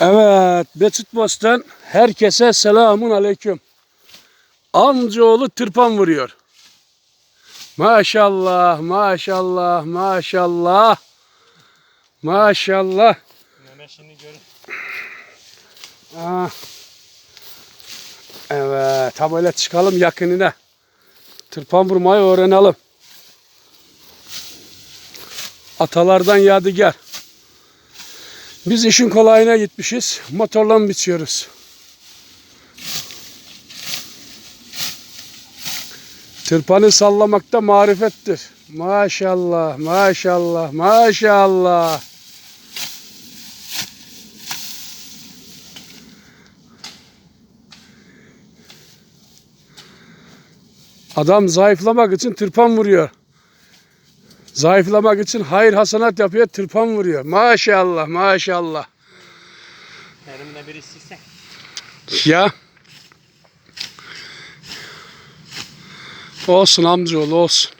Evet, Betüt Bostan herkese selamun aleyküm. Amcaoğlu tırpan vuruyor. Maşallah, maşallah, maşallah. Maşallah. Mehmet şimdi görün. Aa. Evet, ha böyle çıkalım yakınına. Tırpan vurmayı öğrenelim. Atalardan yadigar. Biz işin kolayına gitmişiz. Motorla biçiyoruz. Tırpanı sallamakta marifettir. Maşallah, maşallah, maşallah. Adam zayıflamak için tırpan vuruyor. Zayıflamak için hayır hasanat yapıyor, tırpan vuruyor. Maşallah, maşallah. Elimde bir istese. Ya. Olsun amcaoğlu olsun.